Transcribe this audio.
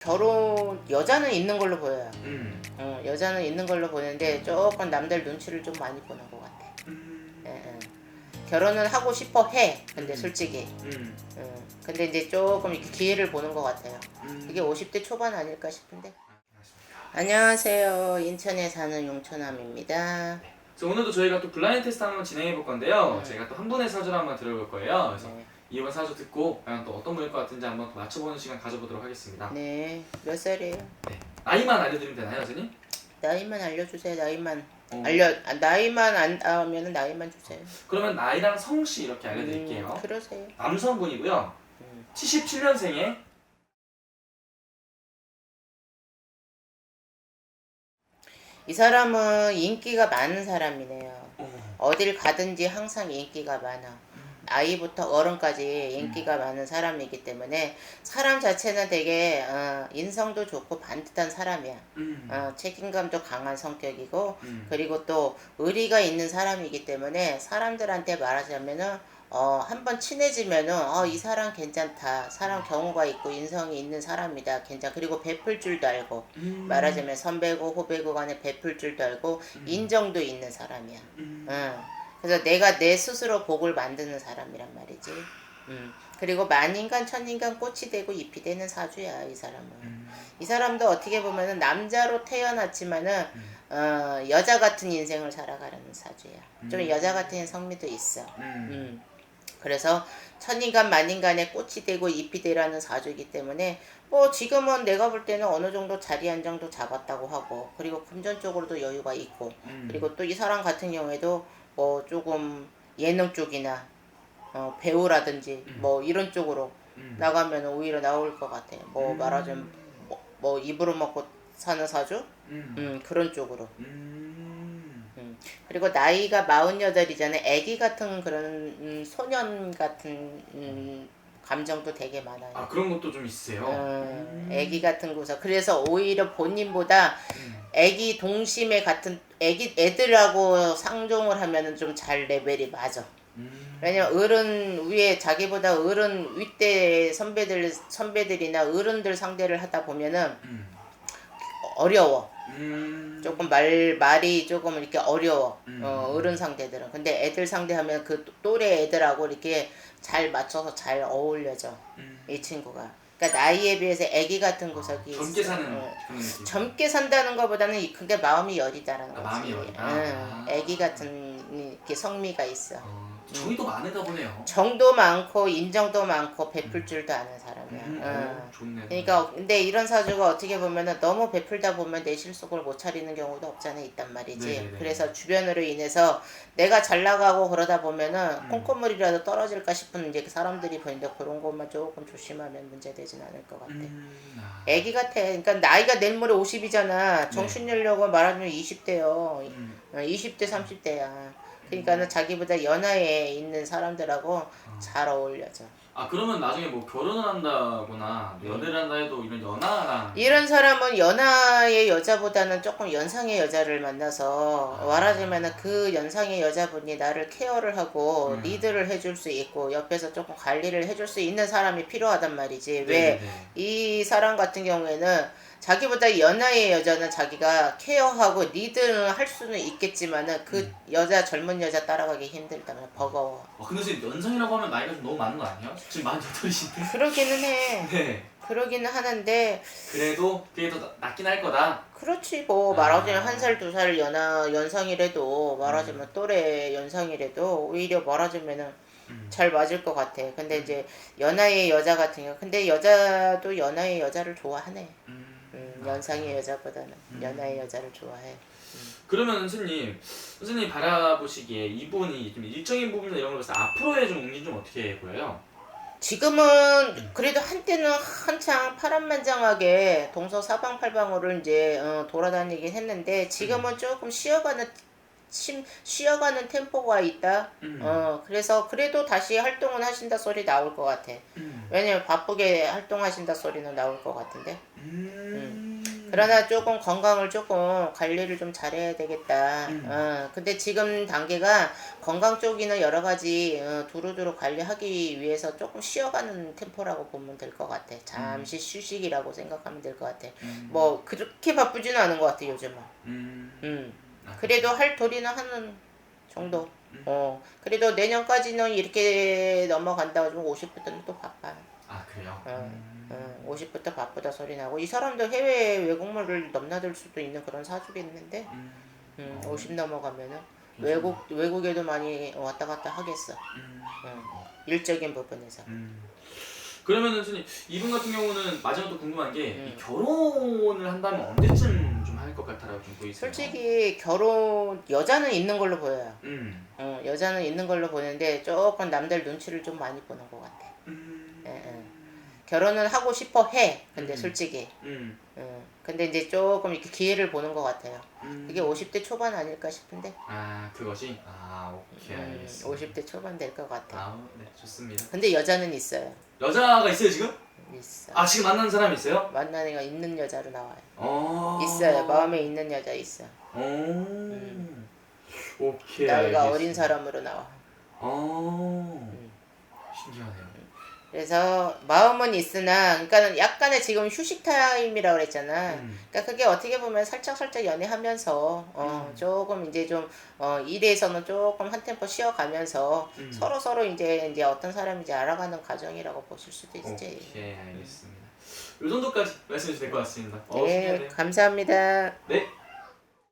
결혼 여자는 있는 걸로 보여요. 음. 어, 여자는 있는 걸로 보는데 조금 남들 눈치를 좀 많이 보는 것 같아. 음. 예, 예. 결혼은 하고 싶어 해. 근데 음. 솔직히. 음. 어, 근데 이제 조금 이렇게 기회를 보는 것 같아요. 음. 그게 50대 초반 아닐까 싶은데. 안녕하세요. 인천에 사는 용천함입니다. 그래서 오늘도 저희가 또 블라인드 테스트 한번 진행해 볼 건데요. 네. 제가 또 한 분의 사주를 한번 들어볼 거예요. 그래서 네. 이번 사주 듣고 과연 또 어떤 분일 것 같은지 한번 또 맞춰보는 시간 가져보도록 하겠습니다. 네. 몇 살이에요? 네. 나이만 알려드리면 되나요, 선생님? 나이만 알려주세요. 나이만. 어. 알려, 아, 나이만 안 나오면 나이만 주세요. 그러면 나이랑 성씨 이렇게 알려드릴게요. 음, 그러세요. 남성분이고요. 음. 77년생에 이 사람은 인기가 많은 사람이네요. 어딜 가든지 항상 인기가 많아. 아이부터 어른까지 인기가 많은 사람이기 때문에 사람 자체는 되게 어, 인성도 좋고 반듯한 사람이야. 음. 어, 책임감도 강한 성격이고 음. 그리고 또 의리가 있는 사람이기 때문에 사람들한테 말하자면은 어, 한번 친해지면은 어, 이 사람 괜찮다. 사람 경우가 있고 인성이 있는 사람이다. 괜찮. 그리고 베풀 줄도 알고 음. 말하자면 선배고 후배고 간에 베풀 줄도 알고 인정도 있는 사람이야. 음. 응. 그래서 내가 내 스스로 복을 만드는 사람이란 말이지. 음. 그리고 만인간 천인간 꽃이 되고 잎이 되는 사주야 이 사람은. 음. 이 사람도 어떻게 보면은 남자로 태어났지만은 음. 어, 여자 같은 인생을 살아가려는 사주야. 좀 음. 여자 같은 성미도 있어. 음. 음. 그래서 천인간 만인간의 꽃이 되고 잎이 되라는 사주이기 때문에 뭐 지금은 내가 볼 때는 어느 정도 자리 안정도 잡았다고 하고 그리고 금전적으로도 여유가 있고 음. 그리고 또 이 사람 같은 경우에도 뭐 조금 예능 쪽이나 어, 배우라든지 음. 뭐 이런 쪽으로 음. 나가면 오히려 나올 것 같아. 뭐 음. 말하자면 뭐, 뭐 입으로 먹고 사는 사주? 음. 음, 그런 쪽으로. 음. 음. 그리고 나이가 48이잖아요. 애기 같은 그런 음, 소년 같은 음, 감정도 되게 많아요. 아 그런 것도 좀 있어요. 음, 애기 같은 구석. 그래서 오히려 본인보다 음. 애기 동심의 같은 애기 애들하고 상종을 하면은 좀 잘 레벨이 맞아. 음. 왜냐면 어른 위에 자기보다 어른 윗대 선배들 선배들이나 어른들 상대를 하다 보면은 음. 어려워. 음. 조금 말 말이 조금 이렇게 어려워. 음. 어, 어른 상대들은. 근데 애들 상대하면 그 또래 애들하고 이렇게 잘 맞춰서 잘 어울려져. 음. 이 친구가. 그러니까 나이에 비해서 애기 같은 구석이 젊게 있어. 사는 어. 그런 느낌. 젊게 산다는 것보다는 이- 그게 마음이 여리다라는 아, 거지. 마음이 여리다. 응, 아. 애기 같은 이렇게 성미가 있어. 어, 정이도 많은가 보네요. 정도 많고 인정도 많고 베풀 줄도 아는 음, 응. 오, 좋네. 그러니까 근데 이런 사주가 어떻게 보면은 너무 베풀다 보면 내 실속을 못 차리는 경우도 없잖아 있단 말이지. 네네네. 그래서 주변으로 인해서 내가 잘 나가고 그러다 보면은 음. 콩고물이라도 떨어질까 싶은 이제 사람들이 보는데 그런 것만 조금 조심하면 문제 되진 않을 것 같아. 음, 아. 애기 같아. 그러니까 나이가 내일 모레 50이잖아. 정신 연령을 말하면 20대요. 음. 20대, 30대야. 그러니까는 자기보다 연하에 있는 사람들하고 잘 어울려져. 아 그러면 나중에 뭐 결혼을 한다거나 연애를 한다 해도 이런 연하랑 이런 사람은 연하의 여자보다는 조금 연상의 여자를 만나서 아. 말하자면 그 연상의 여자분이 나를 케어를 하고 음. 리드를 해줄 수 있고 옆에서 조금 관리를 해줄 수 있는 사람이 필요하단 말이지. 왜. 이 사람 같은 경우에는 자기보다 연하의 여자는 자기가 케어하고 리드는 할 수는 있겠지만은 그 음. 여자 젊은 여자 따라가기 힘들다면 버거워. 어, 근데 선생님 연상이라고 하면 나이가 좀 너무 많은 거 아니에요? 지금 만 여덟이신데. 그러기는 해. 네. 그러기는 하는데 그래도 그게 더 나- 낫긴 할 거다. 그렇지 뭐 아. 말하자면 한 살 두 살 연하 연상이라도 말하자면 또래 연상이라도 오히려 말하자면은 음. 잘 맞을 것 같아. 근데 이제 연하의 여자 같은 경우 근데 여자도 연하의 여자를 좋아하네. 음. 음, 연상의 여자보다는 음. 연하의 여자를 좋아해. 그러면 선생님, 선생님 바라보시기에 이분이 좀 일적인 부분이나 이런 때 앞으로의 좀 운기 좀 어떻게 보여요? 지금은 그래도 한때는 한창 파란만장하게 동서사방팔방으로 이제 어, 돌아다니긴 했는데 지금은 조금 쉬어가는 심, 쉬어가는 템포가 있다. 음. 어 그래서 그래도 다시 활동은 하신다 소리 나올 것 같아. 음. 왜냐면 바쁘게 활동하신다 소리는 나올 것 같은데. 음. 그러나 조금 건강을 조금 관리를 좀 잘해야 되겠다. 음. 어, 근데 지금 단계가 건강 쪽이나 여러 가지 어, 두루두루 관리하기 위해서 조금 쉬어가는 템포라고 보면 될 것 같아. 잠시 휴식이라고 생각하면 될 것 같아. 음. 뭐 그렇게 바쁘지는 않은 것 같아 요즘은. 음. 음. 아, 그래도 할 도리는 하는 정도. 음. 어. 그래도 내년까지는 이렇게 넘어간다고 하면 50부터는 또 바빠. 아 그래요. 어. 음. 어, 50부터 바쁘다 소리 나고 이 사람도 해외 외국물을 넘나들 수도 있는 그런 사주겠는데 음. 음, 어. 50 넘어가면은 외국 외국에도 많이 왔다 갔다 하겠어 음. 어, 일적인 부분에서 음. 그러면은 선생님 이분 같은 경우는 마지막으로 궁금한 게 음. 이 결혼을 한다면 언제쯤 좀 할것좀 보이세요? 솔직히 결혼 여자는 있는 걸로 보여요 음. 어, 여자는 있는 걸로 보는데 조금 남들 눈치를 좀 많이 보는 것 같아 음. 예, 예. 결혼은 하고 싶어 해 근데 음. 솔직히 음. 어, 근데 이제 조금 이렇게 기회를 보는 것 같아요 음. 그게 50대 초반 아닐까 싶은데 아 그것이 아 오케이 음, 알겠습니다. 50대 초반 될 것 같아 아, 네 좋습니다. 근데 여자는 있어요. 여자가 있어요 지금? 있어. 아 지금 만나는 사람이 있어요? 만나는 거 있는 여자로 나와요. 어. 있어요. 마음에 있는 여자 있어. 오. 오케이. 나이가 알겠습니다. 어린 사람으로 나와. 어. 그래서 마음은 있으나, 그러니까는 약간의 지금 휴식 타임이라고 그랬잖아. 음. 그러니까 그게 어떻게 보면 살짝 살짝 연애하면서 어, 음. 조금 이제 좀 어, 일에서는 조금 한 템포 쉬어 가면서 음. 서로 서로 이제 이제 어떤 사람인지 알아가는 과정이라고 보실 수도 있지. 오케이 알겠습니다. 이 정도까지 말씀해 주실 것 같습니다. 어, 네, 신기하네요. 감사합니다. 네.